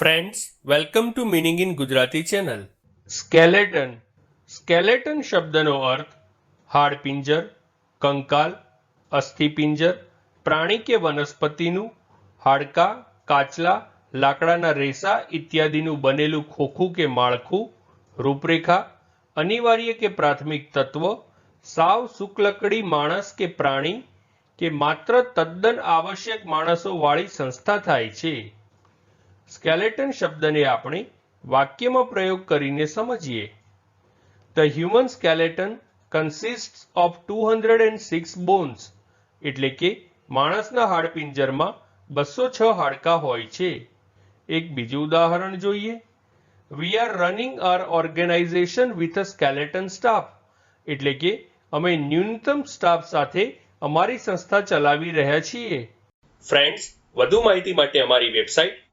Friends welcome to meaning in Gujarati channel skeleton skeleton શબ્દનો અર્થ હાડપિંજર કંકાલ અસ્થિપિંજર પ્રાણી કે વનસ્પતિનું હાડકાં કાચલા લાકડાના રેસા ઇત્યાદિનું બનેલું ખોખું કે માળખું રૂપરેખા અનિવાર્ય કે પ્રાથમિક તત્વ સાવ સુકલકડી માણસ કે પ્રાણી કે માત્ર તદ્દન આવશ્યક માણસોવાળી સંસ્થા થાય છે સ્કેલેટન શબ્દને આપણે વાક્યમાં પ્રયોગ કરીને સમજીએ. The human skeleton consist of two hundred and six bones એટલે કે માણસના હાડપિંજરમાં બસો છ હાડકાં હોય છે. એક બીજું ઉદાહરણ જોઈએ. We are running are organisation with a skeleton staff એટલે કે અમે ન્યૂનતમ સ્ટાફ સાથે અમારી સંસ્થા ચલાવી રહ્યા છીએ. ફ્રેન્ડ્સ વધુ માહિતી માટે અમારી website